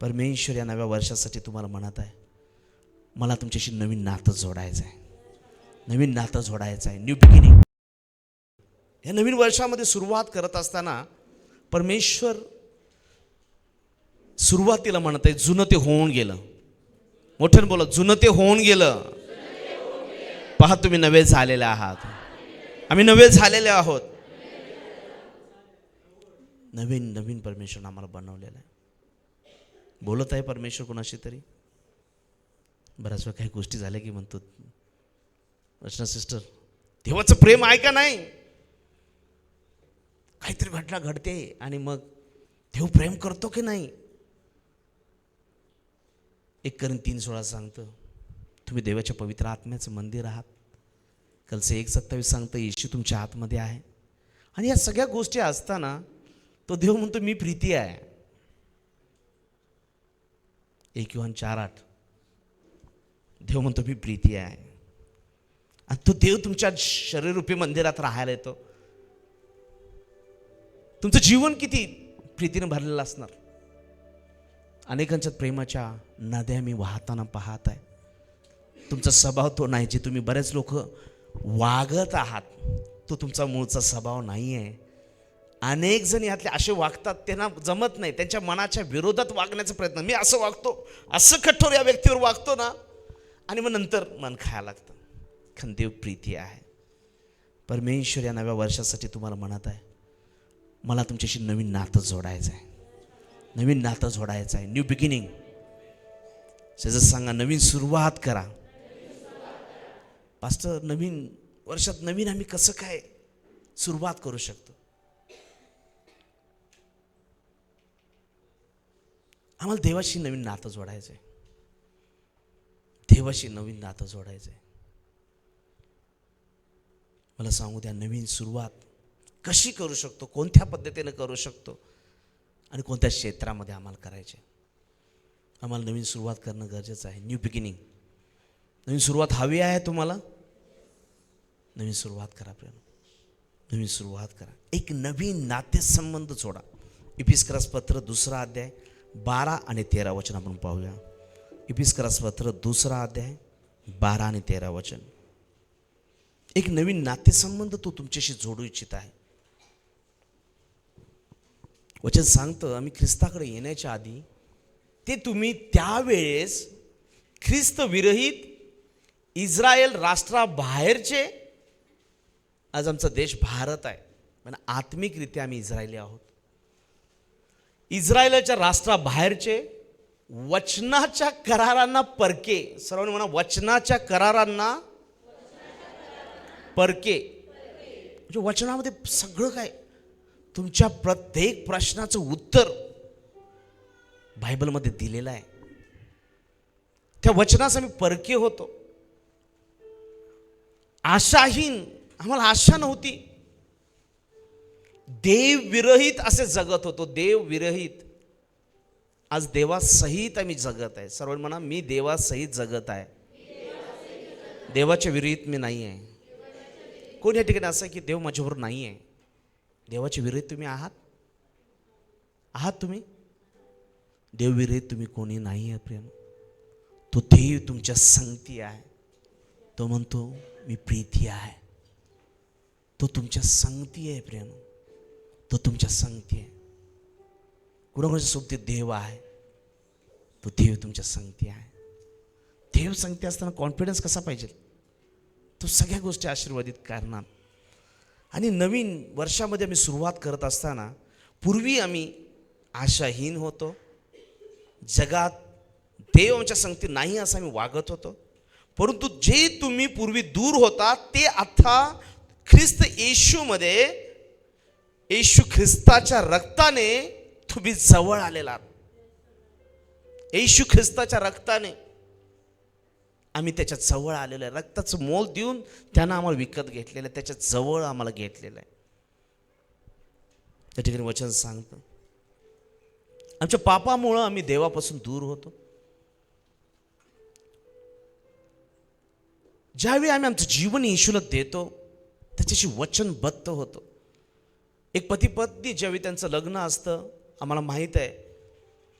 परमेश्वर या नव्या वर्षासाठी तुम्हाला म्हणत आहे. मला तुमच्याशी नवीन नातं जोडायचं आहे. नवीन नातं जोडायचं आहे. न्यू बिगिनिंग या नवीन वर्षामध्ये सुरुवात करत असताना परमेश्वर सुरुवातीला म्हणत आहे जुनं ते होऊन गेलं. मोठ्यानं बोला जुनं ते होऊन गेलं. पहा तुम्ही नवे झालेले आहात. आम्ही नवे झालेले आहोत. नवीन नवीन परमेश्वर आम्हाला बनवलेलं आहे. बोलत आहे परमेश्वर कोणाशी तरी? बऱ्याच वेळा काही गोष्टी झाल्या की म्हणतो रचना सिस्टर देवाचं प्रेम आहे का नाही? काहीतरी घटना घडते आणि मग देव प्रेम करतो की नाही? एक करून तीन सोळा सांगतं तुम्ही देवाच्या पवित्र आत्म्याचं मंदिर आहात. कलसे एक सत्तावीस सांगतं येशू तुमच्या आतमध्ये आहे. आणि या सगळ्या गोष्टी असताना तो देव म्हणतो मी प्रीती आहे. एक किंवा चार आठ. देव म्हणतो मी प्रीती आहे. आणि तो देव तुमच्या शरीररूपी मंदिरात राहायला येतो. तुमचं जीवन किती प्रीतीनं भरलेलं असणार. अनेकांच्या प्रेमाच्या नद्या मी वाहताना पाहत आहे. तुमचा स्वभाव तो नाही जे तुम्ही बरेच लोक वागत आहात तो तुमचा मूळचा स्वभाव नाही आहे अनेक जण यातले असे वागतात त्यांना जमत नाही. त्यांच्या मनाच्या विरोधात वागण्याचा प्रयत्न. मी असं वागतो असं कठोर या व्यक्तीवर वागतो ना आणि मग नंतर मन खायला लागतं. खंदेव प्रीती आहे. परमेश्वर या नव्या वर्षासाठी तुम्हाला म्हणत आहे मला तुमच्याशी नवीन नातं जोडायचं आहे. नवीन नातं जोडायचं आहे. न्यू बिगिनिंग त्याचं सांगा नवीन सुरुवात करा. पास्टर नवीन वर्षात नवीन आम्ही कसं काय सुरुवात करू शकतो? आम्हाला देवाशी नवीन नातं जोडायचं आहे देवाशी नवीन नातं जोडायचं आहे मला सांगू द्या नवीन सुरुवात कशी करू शकतो? कोणत्या पद्धतीने करू शकतो? आणि कोणत्या क्षेत्रामध्ये आम्हाला करायचे आम्हाला नवीन सुरुवात करणं गरजेचं आहे. न्यू बिगिनिंग नवीन सुरुवात हवी आहे तुम्हाला? नवीन सुरुवात करा प्रेम. नवीन सुरुवात करा. एक नवीन नातेसंबंध जोडा. इपिस्क्रस पत्र दुसरा अध्याय. बारा आणि तेरा वचन आपण पाहूया इपिस्करास पत्र दुसरा अध्याय बारा आणि तेरा वचन। एक नवीन नातेसंबंध तो तुमच्याशी जोडू इच्छित आहे। वचन सांगतं आम्ही ख्रिस्ताकडे येण्याच्या आधी ते तुम्ही त्यावेळेस ख्रिस्त विरहित इस्रायल राष्ट्राबाहेरचे आज आमचा देश भारत आहे पण आत्मिकरित्या आम्ही इस्रायली आहोत। इस्रायलच्या राष्ट्राबाहेरचे वचनाच्या करारांना परके. सर्वांनी म्हणा वचनाच्या करारांना परके. म्हणजे वचनामध्ये सगळं काय? तुमच्या प्रत्येक प्रश्नाचं उत्तर बायबलमध्ये दिलेलं आहे. त्या वचनास आम्ही परके होतो. आशाहीन आम्हाला आशा नव्हती. देवविरहित असे जगत होतो देव विरहित. आज देवासहित आम्ही जगत आहे. सर्वांनी म्हणा मी देवासहित जगत आहे. देवाच्या विरहित मी नाही आहे. कोण या ठिकाणी असं आहे की देव माझ्याबरोबर नाही आहे? देवाच्या विरहित तुम्ही आहात? आहात तुम्ही? देव विरहित तुम्ही कोणी नाही आहे प्रेम. तो देव तुमच्या संगती आहे. तो म्हणतो मी प्रीती आहे. तो तुमच्या संगती आहे प्रेम. तो तुमच्या संगती आहे. कुणाकुणाच्या सोबती देव आहे तो देव तुमच्या संगती आहे. देव संगती असताना कॉन्फिडन्स कसा पाहिजे? तो सगळ्या गोष्टी आशीर्वादित करणार. आणि नवीन वर्षामध्ये आम्ही सुरुवात करत असताना पूर्वी आम्ही आशाहीन होतो. जगात देव आमच्या संगती नाही असं आम्ही वागत होतो. परंतु जे तुम्ही पूर्वी दूर होता ते आता ख्रिस्त येशूमध्ये येशू ख्रिस्ताच्या रक्ताने तुम्ही जवळ आलेला येशू ख्रिस्ताच्या रक्ताने आम्ही त्याच्याजवळ आलेलो आहे. रक्ताचं मोल देऊन त्यानं आम्हाला विकत घेतलेलं आहे. त्याच्याजवळ आम्हाला घेतलेलं आहे. त्या ठिकाणी वचन सांगतं. आमच्या पापामुळं आम्ही देवापासून दूर होतो. ज्यावेळी आम्ही आमचं जीवन येशूला देतो त्याच्याशी वचनबद्ध होतो. एक पती पत्नी ज्यावेळी त्यांचं लग्न असतं आम्हाला माहीत आहे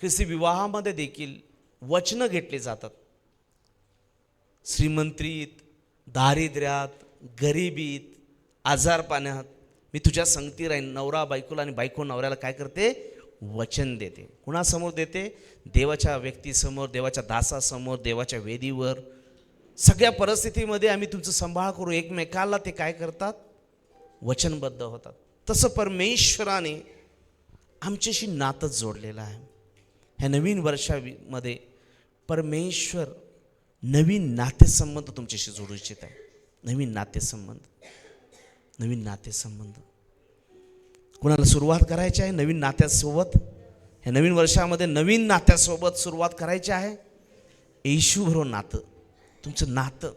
ख्रिस्ती विवाहामध्ये देखील वचनं घेतली जातात. श्रीमंत्रीत दारिद्र्यात गरिबीत आजारपाण्यात मी तुझ्या संगती राहीन नवरा बायकोला आणि बायको नवऱ्याला काय करते? वचन देते. कुणासमोर देते? देवाच्या व्यक्तीसमोर देवाच्या दासासमोर देवाच्या वेदीवर. सगळ्या परिस्थितीमध्ये आम्ही तुमचं सांभाळ करू. एकमेकाला ते काय करतात? वचनबद्ध होतात. तसं परमेश्वराने आमच्याशी नातं जोडलेलं आहे. ह्या नवीन वर्षामध्ये परमेश्वर नवीन नातेसंबंध तुमच्याशी जोडू इच्छित आहे. नवीन नातेसंबंध. नवीन नातेसंबंध. कुणाला सुरुवात करायची आहे? नवीन नात्यासोबत. ह्या नवीन वर्षामध्ये नवीन नात्यासोबत सुरुवात करायची आहे? येशूबरोबर नातं. तुमचं नातं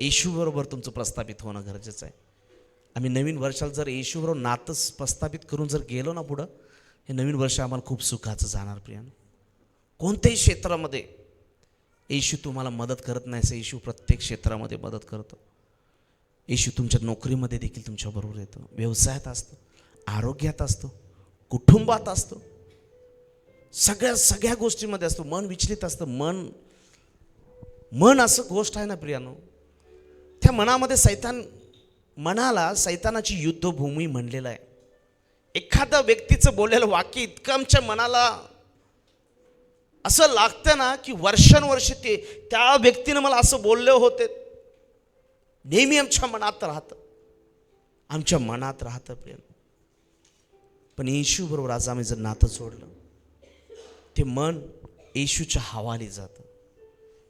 येशूबरोबर तुमचं प्रस्थापित होणं गरजेचं आहे. आम्ही नवीन वर्षाला जर येशूबरोबर नातं प्रस्थापित करून जर गेलो ना पुढं हे नवीन वर्ष आम्हाला खूप सुखाचं जाणार प्रियानं. कोणत्याही क्षेत्रामध्ये येशू तुम्हाला मदत करत नाही असं येशू प्रत्येक क्षेत्रामध्ये मदत करतो. येशू तुमच्या नोकरीमध्ये देखील तुमच्याबरोबर येतो. व्यवसायात असतो आरोग्यात असतो कुटुंबात असतो सगळ्या सगळ्या गोष्टीमध्ये असतो. मन विचलित असतं. मन मन असं गोष्ट आहे ना प्रियानो. त्या मनामध्ये सैतान मनाला सैतानाची युद्धभूमी म्हणलेलं आहे. एखाद्या व्यक्तीचं बोललेलं वाक्य इतकं आमच्या मनाला असं लागतं ना की वर्षानुवर्ष ते त्या व्यक्तीनं मला असं बोलले होते. नेहमी आमच्या मनात राहतं. आमच्या मनात राहतं प्रेम. पण येशू बरोबर आज आम्ही जर नातं जोडलं ते मन येशूच्या हवाली जातं.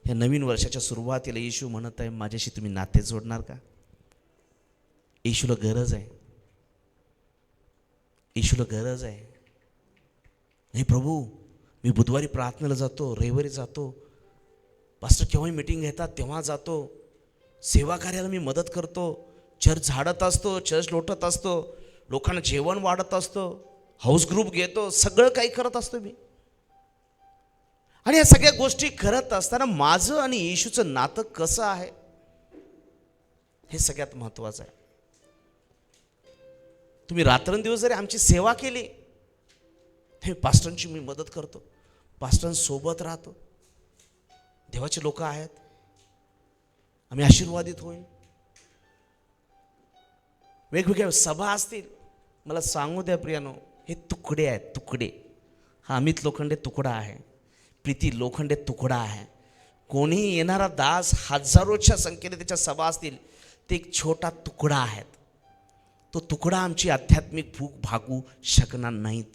ह्या नवीन वर्षाच्या सुरुवातीला येशू म्हणत आहे माझ्याशी तुम्ही नाते जोडणार का? येशूला गरज आहे येशूला गरज आहे नाही प्रभू मी बुधवारी प्रार्थनेला जातो रविवारी जातो पास्टर केव्हाही मिटिंग घेतात तेव्हा जातो सेवा कार्याला मी मदत करतो चर्च झाडत असतो चर्च लोटत असतो लोकांना जेवण वाढत असतो हाऊस ग्रुप घेतो सगळं काही करत असतो मी आणि या सगळ्या गोष्टी करत असताना माझं आणि येशूचं नातं कसं आहे हे सगळ्यात महत्त्वाचं आहे तुम्ही रात्रंदिवस जरी आमची सेवा केली हे पास्टरांची मी मदत करतो. पास्टरांसोबत राहतो. देवाचे लोक आहेत. आम्ही आशीर्वादित होईल वेगवेगळ्या सभा असतील. मला सांगू द्या प्रियानो हे तुकडे आहेत तुकडे. हा अमित लोखंडे तुकडा आहे. प्रीती लोखंडे तुकडा आहे. कोणीही येणारा दास हजारोच्या संख्येने त्याच्या सभा असतील ते एक छोटा तुकडा आहेत तो तुकडा आमची आध्यात्मिक भूक भागू शकणार नाहीत.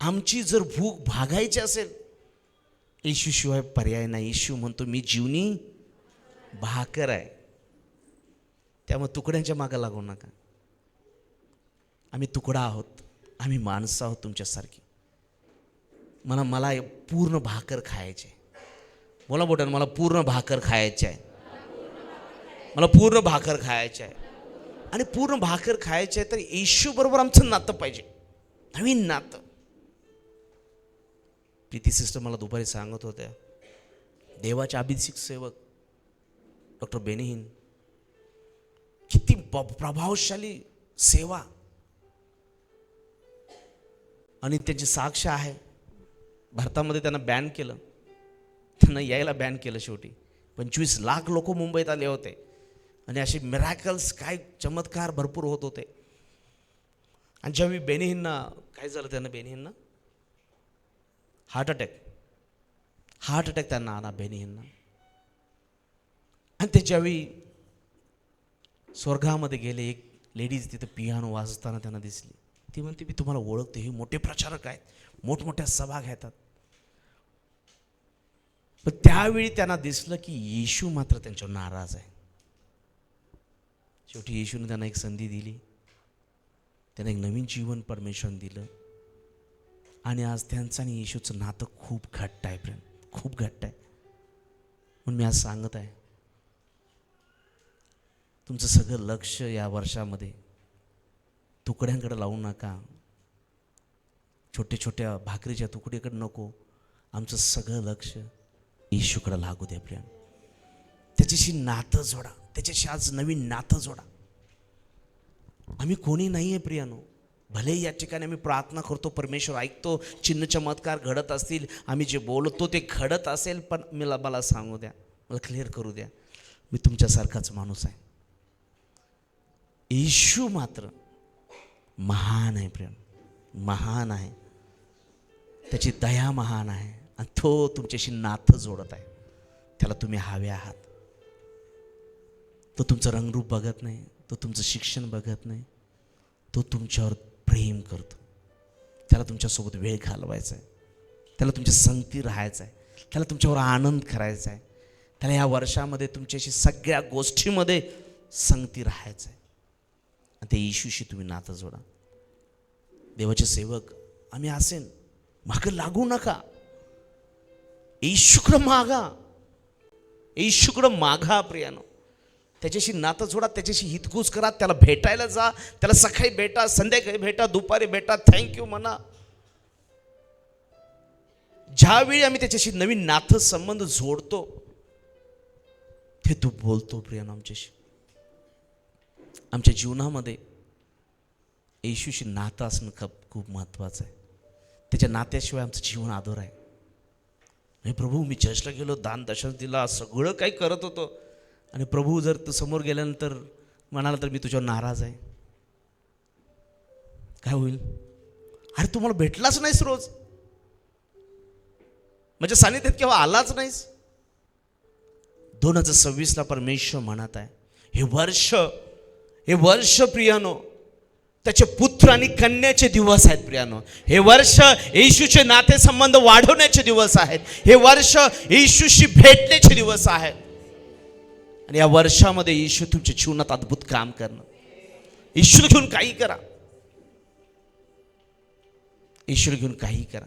आमची जर भूक भागायची असेल येशूशिवाय पर्याय नाही. येशू म्हणतो मी जीवनी भाकर आहे. त्यामुळे तुकड्यांच्या मागं लागू नका. आम्ही तुकडा आहोत आम्ही माणसं आहोत तुमच्यासारखी. मला मला पूर्ण भाकर खायचे बोला बोटान मला पूर्ण भाकर खायचे आहे मला पूर्ण भाकर खायचे आहे आणि पूर्ण भाकर खायचे तर येशू बरोबर आमचं नातं पाहिजे. नवीन नातं. प्रीती सिस्टर मला दुपारी सांगत होत्या देवाचे अभिषेक सेवक डॉक्टर बेनिहीन किती प्रभावशाली सेवा. आणि त्यांची साक्ष आहे. भारतामध्ये त्यांना बॅन केलं. त्यांना यायला बॅन केलं शेवटी. पंचवीस लाख लोक मुंबईत आले होते. आणि असे मिरॅकल्स काय चमत्कार भरपूर होत होते. आणि जेव्हा बेनिहींना काय झालं त्यांना बेनिहींना हार्ट अटॅक हार्ट अटॅक त्यांना आला बेनिहींना आणि ते ज्यावेळी स्वर्गामध्ये गेले एक लेडीज तिथं पियानो वाजताना त्यांना दिसली. ती म्हणते मी तुम्हाला ओळखते हे मोठे प्रचारक आहेत. मोठमोठ्या सभा घेतात. पण त्यावेळी त्यांना दिसलं की येशू मात्र त्यांच्यावर नाराज आहे. शेवटी येशूने त्यांना एक संधी दिली. त्यांना एक नवीन जीवन परमेश्वरने दिलं. आणि आज त्यांचं आणि येशूचं नातं खूप घट्ट आहे प्रेम. खूप घट्ट आहे. म्हणून मी आज सांगत आहे तुमचं सगळं लक्ष या वर्षामध्ये तुकड्यांकडे लावू नका. छोट्या छोट्या भाकरीच्या तुकडीकडे नको. आमचं सगळं लक्ष येशूकडे लागू द्या प्रेम. त्याच्याशी नातं जोडा. त्याच्याशी आज नवीन नातं जोडा. आम्ही कोणी नाही आहे प्रियानो. भले या ठिकाणी आम्ही प्रार्थना करतो परमेश्वर ऐकतो चिन्ह चमत्कार घडत असतील आम्ही जे बोलतो ते घडत असेल पण मला मला सांगू द्या मला क्लिअर करू द्या. मी तुमच्यासारखाच माणूस आहे. येशू मात्र महान आहे प्रेम महान आहे. त्याची दया महान आहे. आणि तो तुमच्याशी नातं जोडत आहे. त्याला तुम्ही हवे आहात. तो तुमचं रंगरूप बघत नाही तो तुमचं शिक्षण बघत नाही तो तुमच्यावर प्रेम करतो. त्याला तुमच्यासोबत वेळ घालवायचा आहे. त्याला तुमच्या संगती राहायचं आहे. त्याला तुमच्यावर आनंद करायचा आहे. त्याला या वर्षामध्ये तुमच्याशी सगळ्या गोष्टीमध्ये संगती राहायचं आहे. आणि त्या इशूशी तुम्ही नातं जोडा. देवाचे सेवक आम्ही असेन. मागं लागू नका. ईशुकडं मागा. ईशुकडं मागा प्रियानो. त्याच्याशी नातं जोडा त्याच्याशी हितगुज करा त्याला भेटायला जा त्याला सकाळी भेटा संध्याकाळी भेटा दुपारी भेटा थँक्यू म्हणा. ज्यावेळी आम्ही त्याच्याशी नवीन नातं संबंध जोडतो ते तू बोलतो प्रियानो आमच्याशी. आमच्या जीवनामध्ये येशूशी नातं असणं खूप खूप महत्त्वाचं आहे. त्याच्या नात्याशिवाय आमचं जीवन आदर आहे नाही प्रभू मी चर्चला गेलो दान दर्शन दिला सगळं काही करत होतो. आणि प्रभू जर तू समोर गेल्यानंतर म्हणाला तर मी तुझ्यावर नाराज आहे. काय होईल? अरे तू मला भेटलाच नाहीस रोज. म्हणजे सानिध्यात केव्हा आलाच नाहीस? दोन हजार सव्वीसला परमेश्वर म्हणत आहे हे वर्ष हे वर्ष प्रियानो त्याचे पुत्र आणि कन्याचे दिवस आहेत प्रियानो. हे वर्ष येशूचे नातेसंबंध वाढवण्याचे दिवस आहेत. हे वर्ष येशूशी भेटण्याचे दिवस आहेत. आणि या वर्षामध्ये येशू तुमच्या जीवनात अद्भुत काम करणं. ईश्वर घेऊन काही करा. ईश्वर घेऊन काही करा.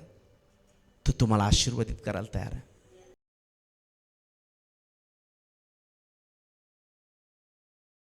तो तुम्हाला आशीर्वादित करायला तयार आहे.